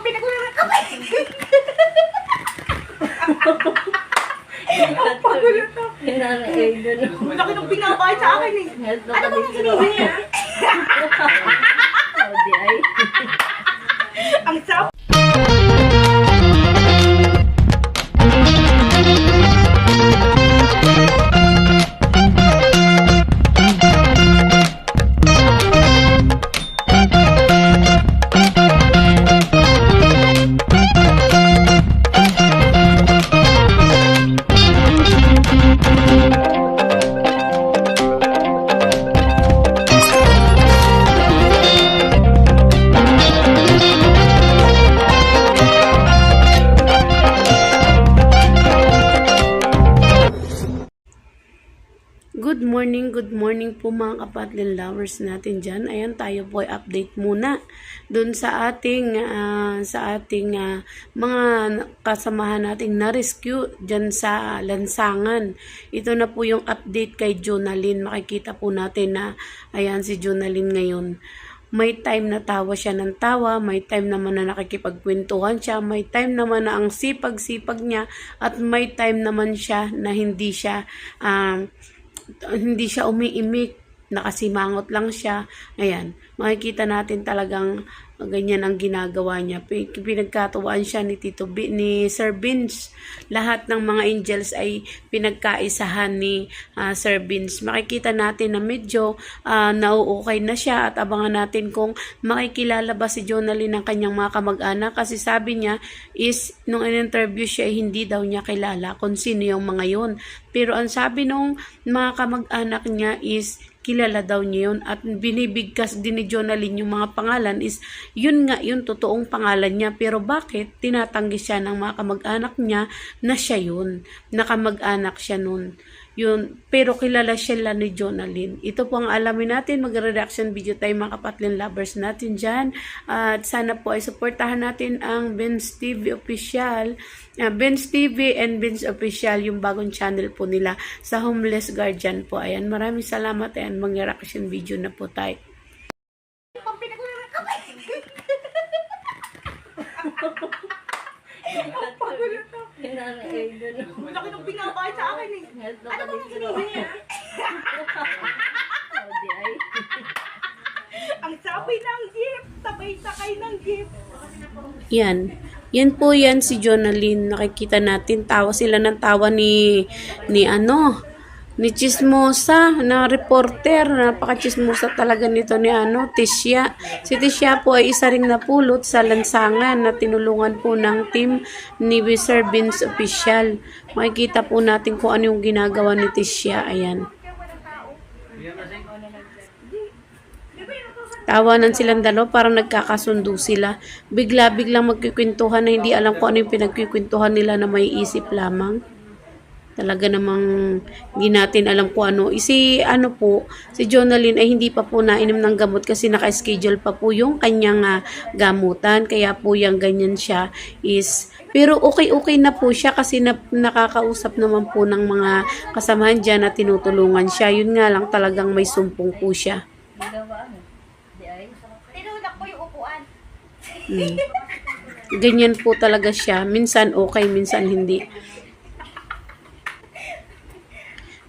pang pinag-ulan ka ba? Ang laki ng pinabayad sa akin eh. Ano ba ang sinabi Good morning, good morning po mga kapatlin lovers natin dyan. Ayan, tayo po update muna dun sa ating, ah, sa ating ah, mga kasamahan nating na-rescue dyan sa lansangan. Ito na po yung update kay Jonalyn. Makikita po natin na, ayan si Jonalyn ngayon. May time na tawa siya ng tawa, may time naman na nakikipagkwentuhan siya, may time naman na ang sipag-sipag niya, at may time naman siya na hindi siya, um, hindi siya umiimik, nakasimangot lang siya. Ayan, makikita natin talagang ganyan ang ginagawa niya. Pi- Pinagkatuwaan siya ni Tito B, ni Sir Vince. Lahat ng mga angels ay pinagkaisahan ni ah, Sir Vince. Makikita natin na medyo uh, nauukay na siya at abangan natin kung makikilala ba si Jonalyn ng kanyang mga kamag-anak kasi sabi niya is nung in-interview siya ay hindi daw niya kilala kung sino yung mga yun. Pero ang sabi nung mga kamag-anak niya is kilala daw niya yun. At binibigkas din ni Jonalyn yung mga pangalan is yun nga yung totoong pangalan niya. Pero bakit tinatanggi siya ng mga kamag-anak niya na siya yun? Nakamag-anak siya nun yun pero kilala siya ni Jonalyn. Ito po ang alamin natin mag-reaction video tayo mga kapatlin lovers natin dyan. At sana po ay supportahan natin ang Benz TV official. Uh, Benz TV and Benz official yung bagong channel po nila sa Homeless Guardian po. Ayan maraming salamat. Ayan mag-reaction video na po tayo. Pang pinag-ulan ka ba? Ang laki ng pinabayad sa akin eh. Ano ba ang sinabi niya? Ang sabi ng jeep, sabay sakay ng jeep. Yan. Yan po yan si Jonalyn. Nakikita natin, tawa sila ng tawa ni, ni ano, ni Chismosa na reporter. Napaka-chismosa talaga nito ni ano, Tisha. Si Tisha po ay isa ring napulot sa lansangan na tinulungan po ng team ni Sir Vince Official. Makikita po natin kung ano yung ginagawa ni Tisha. Ayan. Tawanan silang dalawa, parang nagkakasundo sila. Bigla-biglang magkikwentuhan na hindi alam kung ano yung pinagkikwentuhan nila na may isip lamang. Talaga namang hindi natin alam kung ano. Eh, Si ano po, si Jonalyn ay hindi pa po nainom ng gamot kasi naka-schedule pa po yung kanyang ah, gamutan. Kaya po yung ganyan siya is pero okay-okay na po siya kasi na, nakakausap naman po ng mga kasamahan dyan na tinutulungan siya. Yun nga lang talagang may sumpong po siya. Tinulak ko yung upuan. Mm. Ganyan po talaga siya. Minsan okay, minsan hindi.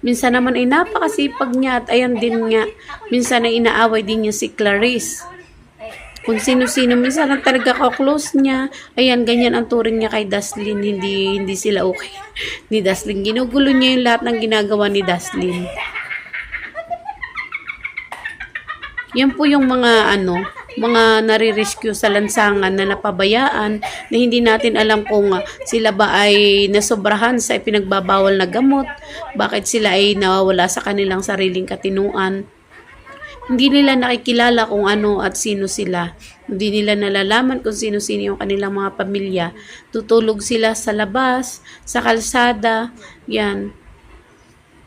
Minsan naman ay napakasipag niya at ayan din nga. Minsan ay inaaway din niya si Clarice. Kung sino-sino, minsan ang talaga ka-close niya. Ayan, ganyan ang turing niya kay Daslin. Hindi, hindi sila okay. Ni Daslin. Ginugulo niya yung lahat ng ginagawa ni Daslin. Yan po yung mga ano, mga nare-rescue sa lansangan na napabayaan na hindi natin alam kung ah, sila ba ay nasobrahan sa ipinagbabawal na gamot, bakit sila ay nawawala sa kanilang sariling katinuan. Hindi nila nakikilala kung ano at sino sila. Hindi nila nalalaman kung sino-sino yung kanilang mga pamilya. Tutulog sila sa labas, sa kalsada, yan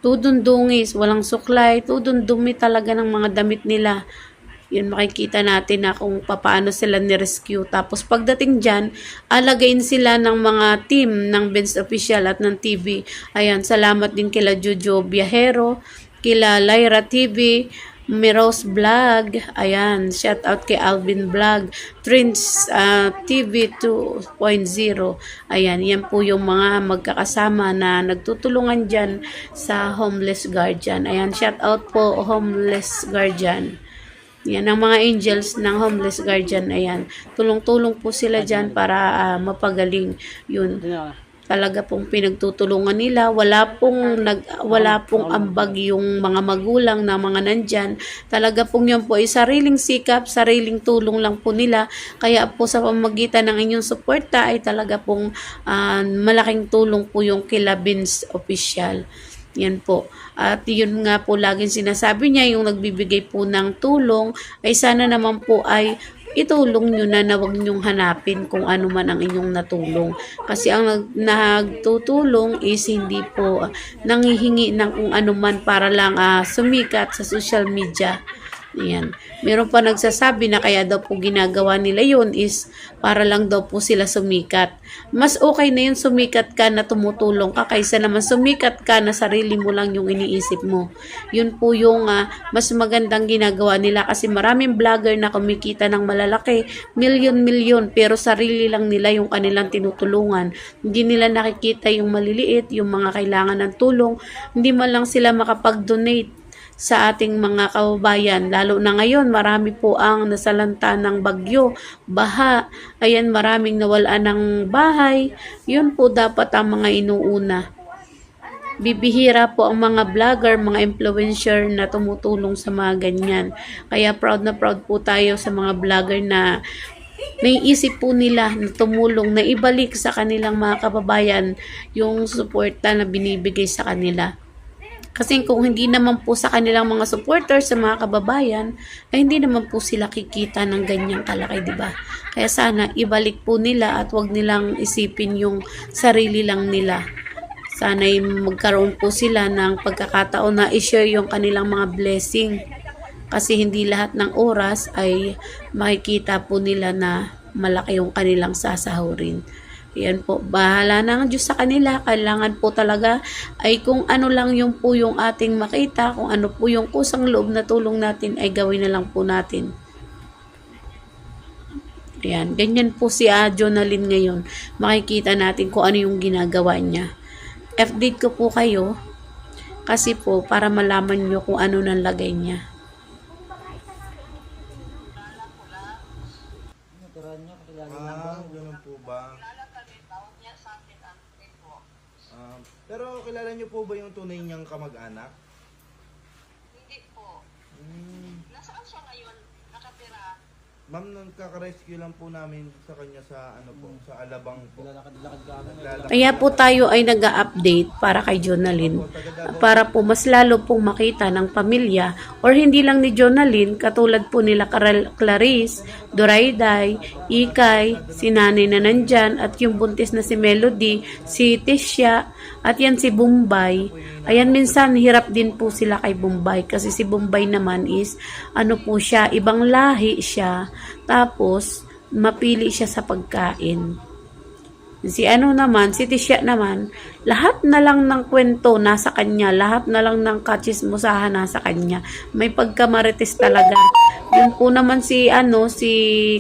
tudundungis, walang suklay, tudundumi talaga ng mga damit nila. Yun makikita natin na kung paano sila ni-rescue. Tapos pagdating dyan, alagayin sila ng mga team ng Benz Official at ng TV. Ayan, salamat din kila Jojo Biahero, kila Lyra TV, Miros Vlog, ayan, shout out kay Alvin Vlog, Trends ah, TV 2.0, ayan, yan po yung mga magkakasama na nagtutulungan dyan sa Homeless Guardian. Ayan, shout out po Homeless Guardian. Yan ang mga angels ng Homeless Guardian. Ayan. Tulong-tulong po sila dyan para ah, mapagaling. Yun. Talaga pong pinagtutulungan nila. Wala pong, nag, wala pong ambag yung mga magulang na mga nandyan. Talaga pong yun po ay sariling sikap, sariling tulong lang po nila. Kaya po sa pamagitan ng inyong suporta ay talaga pong ah, malaking tulong po yung kila Vince Official. Yan po. At yun nga po laging sinasabi niya, yung nagbibigay po ng tulong, ay sana naman po ay itulong nyo na na huwag nyong hanapin kung ano man ang inyong natulong. Kasi ang nag, nagtutulong is hindi po nangihingi ng kung ano man para lang ah, sumikat sa social media. Ayan. Meron pa nagsasabi na kaya daw po ginagawa nila yun is para lang daw po sila sumikat. Mas okay na yun sumikat ka na tumutulong ka kaysa naman sumikat ka na sarili mo lang yung iniisip mo. Yun po yung ah, mas magandang ginagawa nila kasi maraming vlogger na kumikita ng malalaki, milyon-milyon, pero sarili lang nila yung kanilang tinutulungan. Hindi nila nakikita yung maliliit, yung mga kailangan ng tulong, hindi man lang sila makapag-donate sa ating mga kababayan. Lalo na ngayon, marami po ang nasalanta ng bagyo, baha, ayan maraming nawala ng bahay. Yun po dapat ang mga inuuna. Bibihira po ang mga vlogger, mga influencer na tumutulong sa mga ganyan. Kaya proud na proud po tayo sa mga vlogger na naiisip po nila na tumulong, na ibalik sa kanilang mga kababayan yung suporta na binibigay sa kanila. Kasi kung hindi naman po sa kanilang mga supporters, sa mga kababayan, ay hindi naman po sila kikita ng ganyang kalaki, di ba? Kaya sana ibalik po nila at wag nilang isipin yung sarili lang nila. Sana magkaroon po sila ng pagkakataon na i-share yung kanilang mga blessing. Kasi hindi lahat ng oras ay makikita po nila na malaki yung kanilang sasahurin. Yan po, bahala na ang Diyos sa kanila. Kailangan po talaga ay kung ano lang yung po yung ating makita, kung ano po yung kusang loob na tulong natin ay gawin na lang po natin. Ayan, ganyan po si ah, Jonalyn ngayon. Makikita natin kung ano yung ginagawa niya. Update ko po kayo kasi po para malaman nyo kung ano nang lagay niya. Ah, ganun po ba? Ah, pero kilala niyo po ba yung tunay niyang kamag-anak? Hindi po. Hmm. Nasaan siya ngayon? Nakatira? Ma'am, nagkaka-rescue lang po namin sa kanya sa ano po, sa Alabang po. Kaya po tayo ay nag-update para kay Jonalyn para po mas lalo pong makita ng pamilya or hindi lang ni Jonalyn katulad po nila Caral- Clarice, Dorayday, Ikay, si nanay na nandyan at yung buntis na si Melody, si Tisha at yan si Bombay. Ayan minsan hirap din po sila kay Bombay kasi si Bombay naman is ano po siya, ibang lahi siya tapos mapili siya sa pagkain. Si ano naman, si Tisha naman, lahat na lang ng kwento nasa kanya, lahat na lang ng kachismosahan nasa kanya. May pagkamarites talaga. Yun po naman si ano, si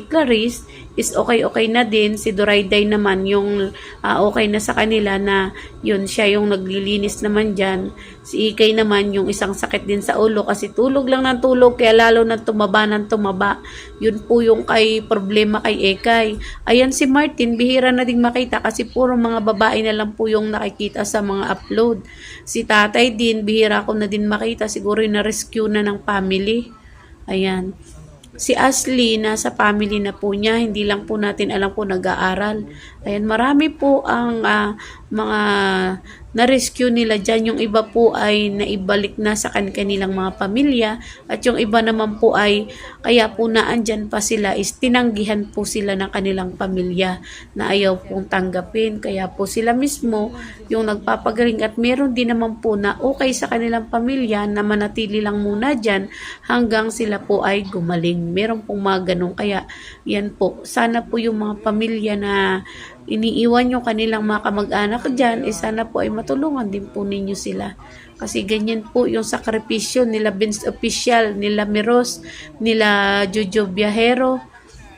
Clarice is okay-okay na din. Si Dorayday naman yung ah, okay na sa kanila na yun, siya yung naglilinis naman dyan. Si Ikay naman yung isang sakit din sa ulo kasi tulog lang ng tulog kaya lalo na tumaba ng tumaba. Yun po yung kay problema kay Ikay. Ayan si Martin, bihira na ding makita kasi puro mga babae na lang po yung nakikita sa mga upload. Si tatay din, bihira ko na din makita. Siguro yung na-rescue na ng family. Ayan. Si Ashley, nasa family na po niya. Hindi lang po natin alam po nag-aaral. Ayan, marami po ang ah, mga na-rescue nila dyan. Yung iba po ay naibalik na sa kan kanilang mga pamilya. At yung iba naman po ay, kaya po naandyan pa sila is tinanggihan po sila ng kanilang pamilya na ayaw pong tanggapin. Kaya po sila mismo yung nagpapagaling at meron din naman po na okay sa kanilang pamilya na manatili lang muna dyan hanggang sila po ay gumaling. Meron pong mga ganun. Kaya yan po, sana po yung mga pamilya na iniiwan yung kanilang mga kamag-anak dyan, eh sana po ay matulungan din po ninyo sila. Kasi ganyan po yung sakripisyo nila Vince Official, nila Miros, nila Jojo Viajero,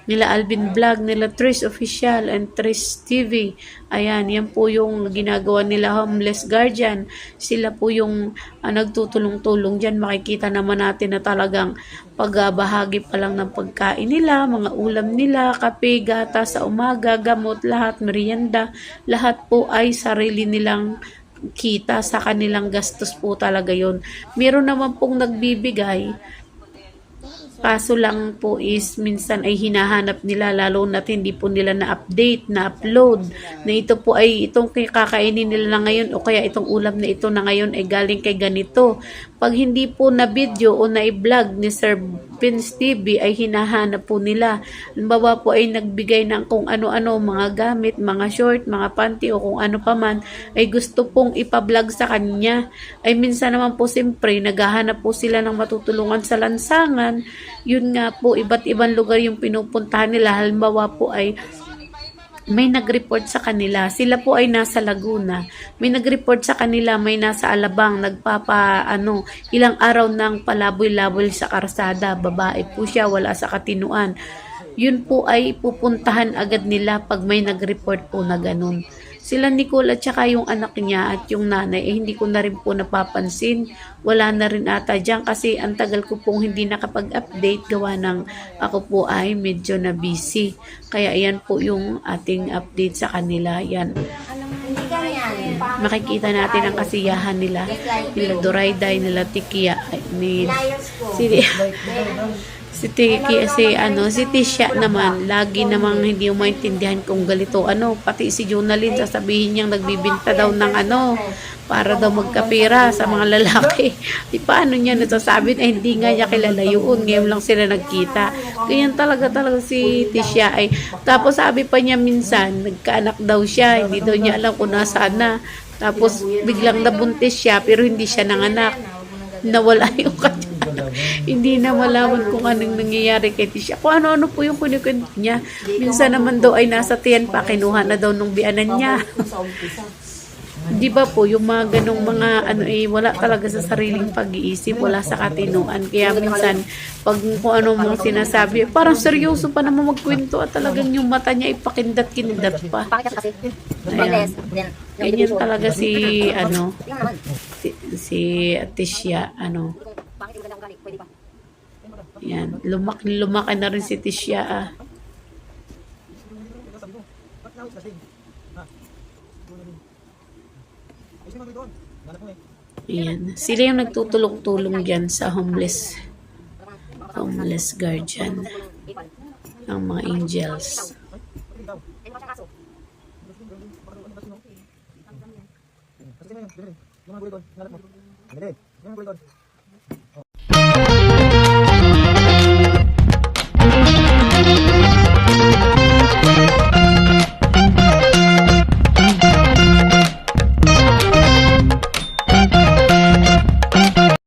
nila Alvin Vlog, nila Trish Official, and Trish TV. Ayan, yan po yung ginagawa nila Homeless Guardian. Sila po yung ah, nagtutulong-tulong dyan. Makikita naman natin na talagang pagbahagi pa lang ng pagkain nila, mga ulam nila, kape, gata sa umaga, gamot, lahat, merienda, lahat po ay sarili nilang kita sa kanilang gastos po talaga yon. Meron naman pong nagbibigay Kaso lang po is minsan ay hinahanap nila lalo na hindi po nila na-update, na-upload na ito po ay itong kakainin nila na ngayon o kaya itong ulam na ito na ngayon ay galing kay ganito. Pag hindi po na video o na i-vlog ni Sir Vince TV ay hinahanap po nila. Halimbawa po ay nagbigay ng kung ano-ano mga gamit, mga short, mga panty o kung ano pa man ay gusto pong ipa-vlog sa kanya. Ay minsan naman po siyempre naghahanap po sila ng matutulungan sa lansangan. Yun nga po, iba't ibang lugar yung pinupuntahan nila. Halimbawa po ay may nag-report sa kanila. Sila po ay nasa Laguna. May nag-report sa kanila, may nasa Alabang, nagpapa, ano, ilang araw nang palaboy-laboy sa karsada. Babae po siya, wala sa katinuan. Yun po ay pupuntahan agad nila pag may nag-report po na ganun. Sila Nicole at saka yung anak niya at yung nanay, eh hindi ko na rin po napapansin. Wala na rin ata dyan kasi ang tagal ko pong hindi nakapag-update gawa ng ako po ay medyo na busy. Kaya yan po yung ating update sa kanila. Yan. Makikita natin ang kasiyahan nila. Nila Dorayday, nila Tikia, ni, ko. si, Tiki, si ano, si Tisha naman, lagi namang hindi mo maintindihan kung galito, ano, pati si Junalyn, sasabihin niyang nagbibinta daw ng ano, para daw magkapira sa mga lalaki. Di paano niya nasasabi na hindi nga niya kilala yun. Ngayon lang sila nagkita. Ganyan talaga talaga si Tisha ay. Tapos sabi pa niya minsan, nagkaanak daw siya. Hindi daw niya alam kung nasaan na. Tapos biglang nabuntis siya pero hindi siya nanganak. Nawala yung kanya. Hindi na malaman kung anong nangyayari kay Tisha. Kung ano-ano po yung kunikwento niya. Minsan naman daw ay nasa tiyan pa, kinuha na daw nung bianan niya. Di ba po, yung mga ganong mga ano eh, wala talaga sa sariling pag-iisip, wala sa katinuan. Kaya minsan, pag kung ano mong sinasabi, parang seryoso pa naman magkwento at talagang yung mata niya ipakindat-kindat pa. Ayan. Ganyan talaga si, ano, si, si Tisha, ano, Pangit yung magandang ugali. Pwede pa. Yan, lumaki, lumaki na rin si Tisha, ah. Ayan. Sila yung nagtutulong-tulong dyan sa homeless homeless guardian ng mga angels. Ano